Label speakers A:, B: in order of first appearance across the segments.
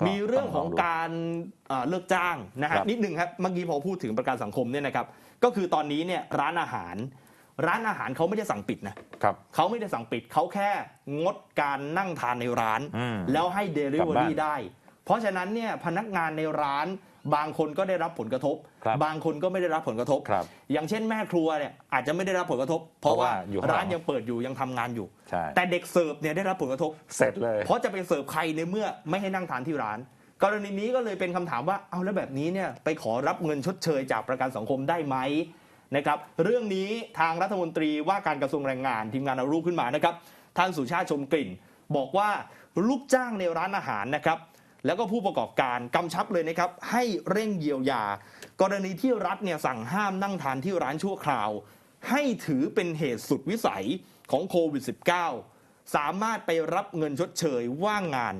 A: ก็
B: มีเรื่องของ
A: ต้ลดู
B: การเอ่อเลิกจ้างนะฮะ
A: ครับ
B: นิดหนึ่งครับเมื่อกี้พอพูดถึงประกันสังคมเนี่ยนะครับก็คือตอนนี้เนี่ยร้านอาหาร ร้านอาหารเขาไม่ได้สั่งปิดนะครับเขาไม่ได้สั่งปิดเขาแค่งดการนั่งทานในร้าน
A: อืม
B: แล้วให้เดลิเวอก
A: ลับบ้า
B: รี่
A: น
B: ได้ เพราะฉะนั้นเนี่ยพนักงานในร้าน บางคนก็ได้รับผลกระทบ
A: ครับ
B: บางคนก็ไม่ได้รับผลกระทบ
A: ครับ
B: อย่างเช่นแม่ครัวเนี่ยอาจจะไม่ได้รับผลกระทบ เพราะ
A: เพราะ
B: ว่า
A: ว่าอยู่ข้างหลัง
B: ร้านยังเปิดอยู่ยังทำงานอยู่
A: ใช่
B: แต่เด็กเสิร์ฟเนี่ยได้รับผลกระทบ
A: เสร็จเลย
B: เพราะจะไปเสิร์ฟใครในเมื่อไม่ให้นั่งทานที่ร้าน กรณีนี้ก็เลยเป็นคำถามว่าเอาแล้วแบบนี้เนี่ยไปขอรับเงินชดเชยจากประกันสังคมได้ไหมนะครับเรื่องนี้ทางรัฐมนตรีว่าการกระทรวงแรงงานทีมงานเอารูปขึ้นมานะครับท่านสุชาติชมกลิ่น บอกว่าลูกจ้างในร้านอาหารนะครับ แล้วก็ผู้ประกอบการกำชับเลยนะครับให้เร่งเยียวยา กรณีที่รัฐเนี่ยสั่งห้ามนั่งทานที่ร้านชั่วคราว ให้ถือเป็นเหตุสุดวิสัยของโควิด -19 สามารถไปรับเงินชดเชยว่างงาน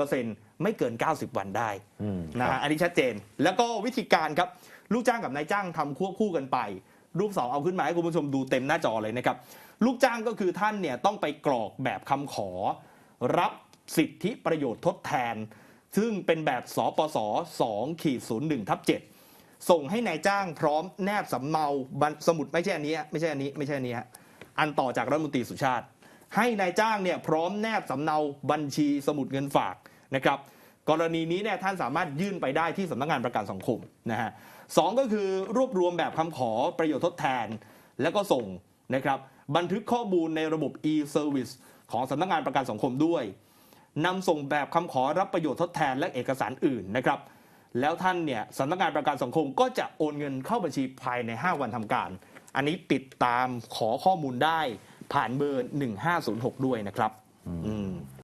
B: 50%ไม่เกิน 90 วันได้
A: อืม
B: นะ
A: ครั
B: ฮะ
A: บ
B: อันนี้ชัดเจน แล้วก็วิธีการครับ ลูกจ้างกับนายจ้างทำควบคู่กันไป รูปสองเอาขึ้นมาให้คุณผู้ชมดูเต็มหน้าจอเลยนะครับ ลูกจ้างก็คือท่านเนี่ยต้องไปกรอกแบบคำขอรับ สิทธิประโยชน์ทดแทน ซึ่งเป็นแบบสปส2ขีด01ทับ7ส่งให้นายจ้างพร้อมแนบสำเนาสมุดไม่ใช่อันนี้ไม่ใช่อันนี้ไม่ใช่อันนี้อันต่อจากรัฐมนตรีสุชาติ ให้นายจ้างเนี่ยพร้อมแนบสำเนาบัญชีสมุดเงินฝากนะครับกรณีนี้เนี่ยท่านสามารถยื่นไปได้ที่สำนักงานประกันสังคมนะฮะสองก็คือรวบรวมแบบคำขอประโยชน์ทดแทน แล้วก็ส่งนะครับบันทึกข้อมูลในระบบ e-service ของสำนักงานประกันสังคมด้วย นำส่งแบบคำขอรับประโยชน์ทดแทนและเอกสารอื่นนะครับ แล้วท่านเนี่ยสำนักงานประกันสังคมก็จะโอนเงินเข้าบัญชีภายใน 5 วันทำการ อันนี้ติดตามขอข้อมูลได้ผ่านเบอร์ 1506 ด้วยนะครับ